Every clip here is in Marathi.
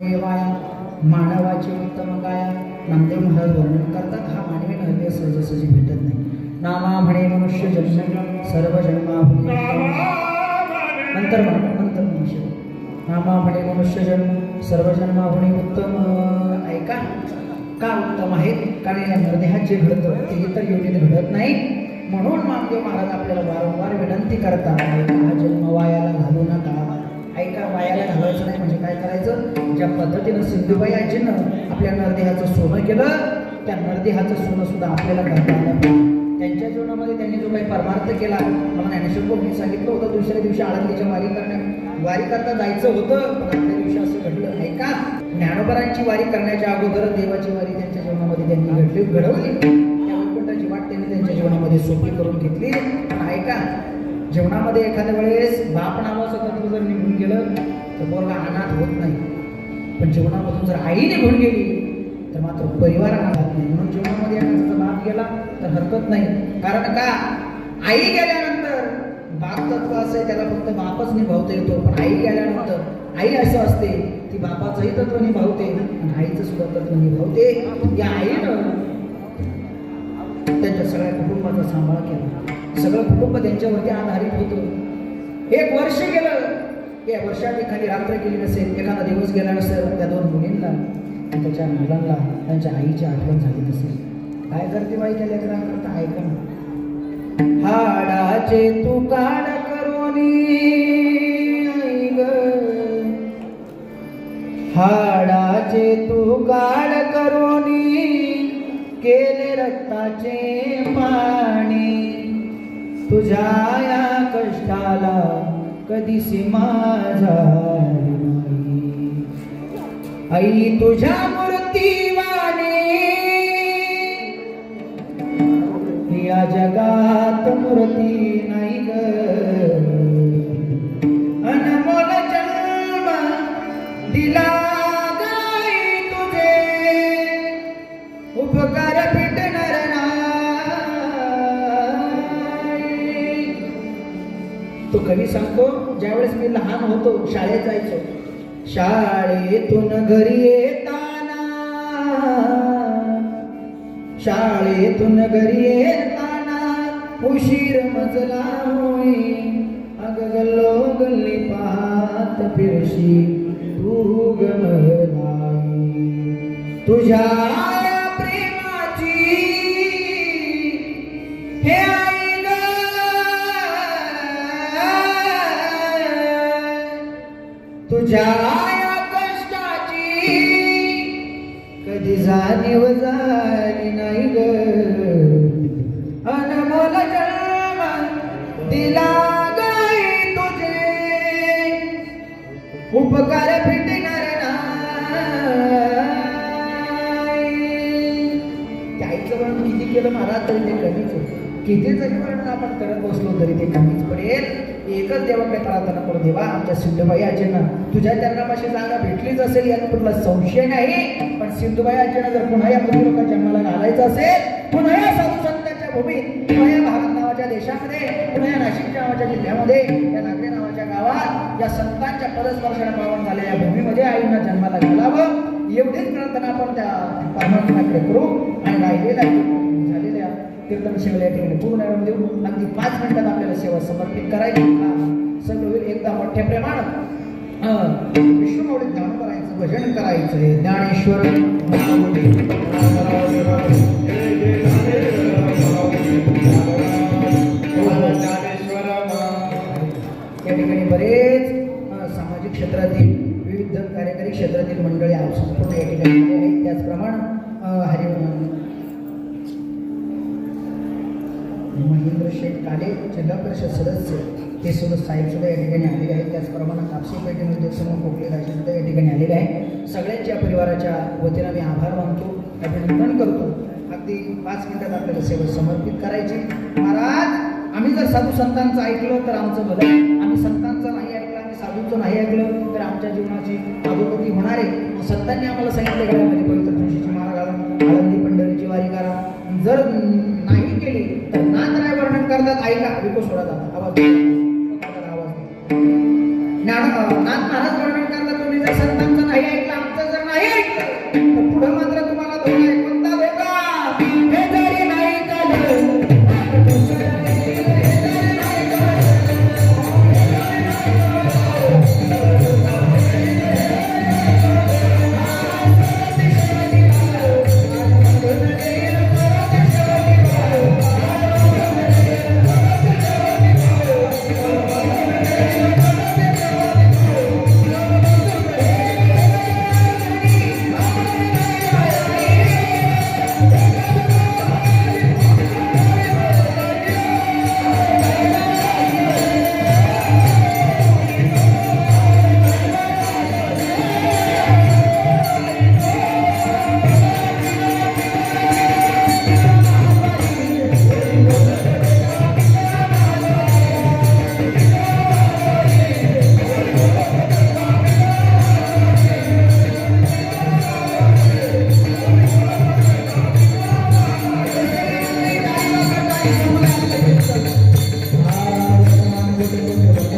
देवाया मानवाची उत्तम काया नामदेव महाराज वर्णन करतात हा मानवी नव्हे सहजासहजी भेटत नाही. नामा म्हणे मनुष्य जन्म सर्व जन्मा नंतर नंतर मनुष्य नामा म्हणे मनुष्य जन्म सर्व जन्माहुनी उत्तम. ऐका का उत्तम आहे कारण या मृदेहात जे घडतं ते इतर योनीत घडत नाही. म्हणून नामदेव महाराज आपल्याला वारंवार विनंती करतात. हा जन्म ऐका घालायचं नाही. म्हणजे काय करायचं? ज्या पद्धतीनं सिंधुबाई आजीनं आपल्या नरदेहाचं सोनं केलं त्या नरदेहाचं सोनं सुद्धा आपल्याला करता आलं त्यांच्या जीवनामध्ये त्यांनी जो काही परमार्थ केला मला ज्ञानेश्वर सांगितलं होतं दुसऱ्या दिवशी आळंदीच्या वारी करण्या वारी करता जायचं होतं पण दिवशी असं घडलं ऐका ज्ञानोबरांची वारी करण्याच्या अगोदर देवाची वारी त्यांच्या जीवनामध्ये त्यांनी घडली घडवली. त्या वैकुंठाची वाट त्यांनी त्यांच्या जीवनामध्ये सोपी करून घेतली. ऐका जेवणामध्ये एखाद्या वेळेस बाप नावाचं तत्व जर निघून गेलं तर बोलला अनाथ होत नाही. पण जेवणामधून जर आई निघून गेली तर मात्र परिवार अनाथ नाही. म्हणून जीवनामध्ये एखाद्याचा बाप गेला तर हरकत नाही. कारण का? आई गेल्यानंतर बाप तत्व असं त्याला फक्त बापच निभावता येतो. पण आई गेल्यानंतर आई असं असते ती बापाचंही तत्व निभावते आणि आईचं सुद्धा तत्व निभावते. या आईनं त्यांच्या सगळ्या कुटुंबाचा सांभाळ केला. सगळं कुटुंब त्यांच्यावरती आधारित होतं. एक वर्ष गेलं. या वर्षात एखादी रात्र गेली नसेल. एखादा दिवस गेला नसेल. त्या दोन मुलींना आणि त्याच्या मुलांना त्यांच्या आईची आठवण झाली नसेल. काय करते बाई त्या लेकरांकरता? ऐका ना. हाडाचे तू काढ करोनी ग. हाडाचे तू काढ करोनी केले रक्ताचे पाणी तुझ्या या कष्टाला कधी सीमा झाली नाही. आई तुझ्या मूर्तीवाने या जगात मूर्ती नाही ग. अनमोल जन्म दिला गाई तुझे. उपकार तो कवी सांगतो ज्यावेळेस मी लहान होतो शाळेत जायचो. शाळेतून घरी येताना शाळेतून घरी येताना उशीर मजला होई अग गल्लो गल्ली पाहत फिरशी तू गमलाई तुझ्या दिला गाई तुझे। उपकार फिटणार त्याचं वर्णन किती केलं महाराज तरी ते कमीच किती जरी वर्णन आपण करत बसलो तरी ते कमीच पडेल. एकच देवाकडे प्रार्थना करू देवा आमच्या सिंधुबाई आजींना. तुझ्या चरणापाशी जागा भेटलीच असेल यात कुठला संशय नाही. पण सिंधुबाई आजींना जर पुन्हा या मुली जन्माला घालायचं असेल पुन्हा या साधू संतांच्या भूमीत पुन्हा या भागात देशामध्ये पुन्हा या नाशिक नावाच्या जिल्ह्यामध्ये या नागरे नावाच्या गावात या संतांच्या पदस्पर्शाने पावन झालेल्या भूमीमध्ये आईंना जन्माला घालावं एवढीच प्रार्थना आपण त्या परमात्म्याकडे करू. आणि राहिलेल्या झालेल्या कीर्तन या ठिकाणी पूर्ण आणून देऊ. अगदी पाच मिनिटात आपल्याला सेवा समर्पित करायची. हा, सगळं होईल. एकदा मोठ्या प्रेमानं विष्णुमौली ध्यान करायचं भजन करायचं ज्ञानेश्वर क्षेत्रातील विविध कार्यकारी क्षेत्रातील मंडळी संपूर्ण या ठिकाणी आहेत. त्याचप्रमाणे अ, हरि महेंद्र शेठ काले जिल्हा परिषद सदस्य ते सुद्धा साहेब सुद्धा या ठिकाणी आलेले आहेत. त्याचप्रमाणे कापसी पेठेमध्ये समोर कोकले राजे सुद्धा या ठिकाणी आलेले आहे सगळ्यांच्या परिवाराच्या वतीनं मी आभार मानतो. अभिनंदन करतो. अगदी पाच मिनिटात आपल्याला सेवा समर्पित करायची. महाराज आम्ही जर साधू संतांचं ऐकलं तर आमचं भलं. आम्ही संतांचं नाही साधूंचं नाही ऐकलं तर आमच्या जीवनाची अधोगती होणार आहे मग आम्हाला सांगितलं गळ्यामध्ये पवित्र तुळशीची माळ घाला आळंदी पंढरीची वारी करा जर नाही केली तर नाथ वर्णन करतात ऐका विको सोडा आवाज आवाज ज्ञान नाथ महाराज वर्णन करतात तुम्ही जर संतांचं नाही ऐकलं Música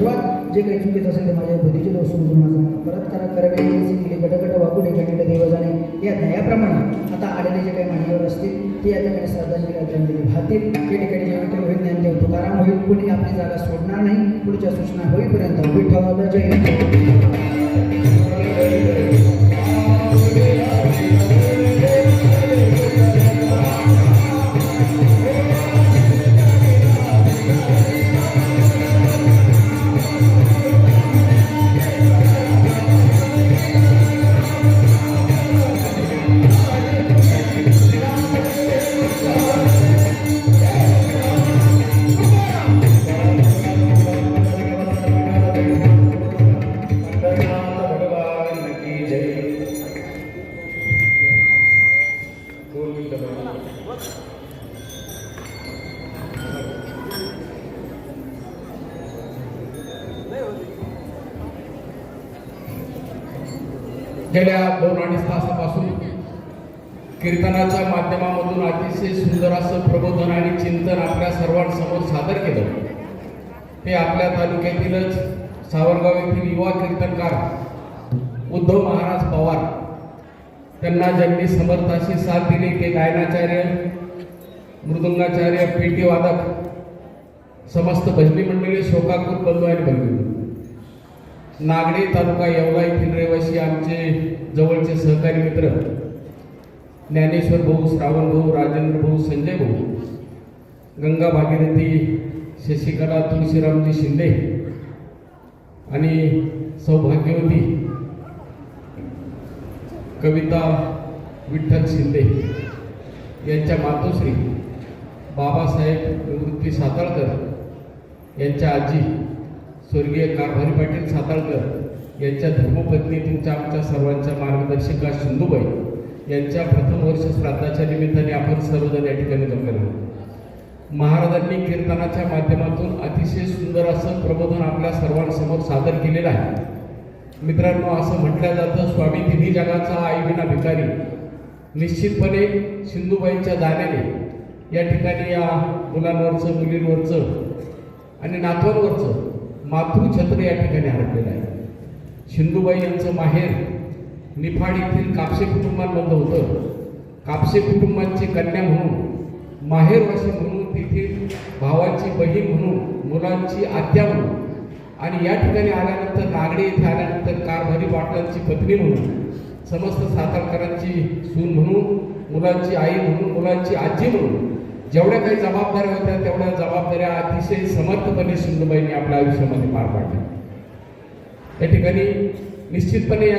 आमचं जे काही चुकीचं असेल ते माझ्या बुद्धीचे दोष समजून माझा परत करा. करवे केली गटगट वागू नये गणित देवजाने या दयाप्रमाणे आता आलेले जे काही मान्यवर असतील ते या ठिकाणी श्रद्धांजली आदरांजली वाहतील. या ठिकाणी जे विठ्ठल होईल ज्ञानदेव तुकाराम होईल कुणी आपली जागा सोडणार नाही पुढच्या सूचना होईपर्यंत विठ्ठल जय कीर्तनाच्या माध्यमामधून अतिशय सुंदर असं प्रबोधन आणि चिंतन आपल्या सर्वांसमोर सादर केलं. हे आपल्या तालुक्यातीलच सावरगाव येथील युवा कीर्तनकार उद्धव महाराज पवार. त्यांना ज्यांनी समर्थाशी साथ दिली ते गायनाचार्य मृदुंगाचार्य पेटी वादक समस्त भजनी मंडळी शोकाकुर बंधू आणि बंधू. नागडी तालुका येवला येथील रहिवासी आमचे जवळचे सहकारी मित्र ज्ञानेश्वर भाऊ श्रावण भाऊ राजेंद्र भाऊ संजय भाऊ गंगा भागीरथी शशिकला तुळशीरामजी शिंदे आणि सौभाग्यवती कविता विठ्ठल शिंदे यांच्या मातोश्री बाबासाहेब निवृत्ती साताळकर यांच्या आजी स्वर्गीय कारभारी पाटील साताळकर यांच्या धर्मपत्नी तुमच्या आमच्या सर्वांच्या मार्गदर्शिका सिंधुबाई यांच्या प्रथम वर्ष श्राद्धाच्या निमित्ताने आपण सर्वजण या ठिकाणी जमलेलो आहोत. महाराजांनी कीर्तनाच्या माध्यमातून अतिशय सुंदर असं प्रबोधन आपल्या सर्वांसमोर सादर केलेलं आहे. मित्रांनो असं म्हटलं जातं स्वामी तिन्ही जगाचा आईविना भिकारी. निश्चितपणे सिंधुबाईंच्या जाण्याने या ठिकाणी या मुलांवरचं मुलींवरचं आणि नातवांवरचं मातृछत्र या ठिकाणी हरपलेलं आहे. सिंधुबाई यांचं माहेर निफाड येथील कापसे कुटुंबांमधलं होतं. कापसे कुटुंबांची कन्या म्हणून माहेरवासी म्हणून तेथील भावाची बहीण म्हणून मुलांची आत्या म्हणून. आणि या ठिकाणी आल्यानंतर नागडे येथे आल्यानंतर कारभारी पाटलांची पत्नी म्हणून समस्त सातारकरांची सून म्हणून मुलांची आई म्हणून मुलांची आजी म्हणून. जेवढ्या काही जबाबदाऱ्या होत्या तेवढ्या जबाबदाऱ्या अतिशय समर्थपणे सिंधुबाईंनी आपल्या आयुष्यामध्ये पार पाडल्या. या ठिकाणी निश्चितपणे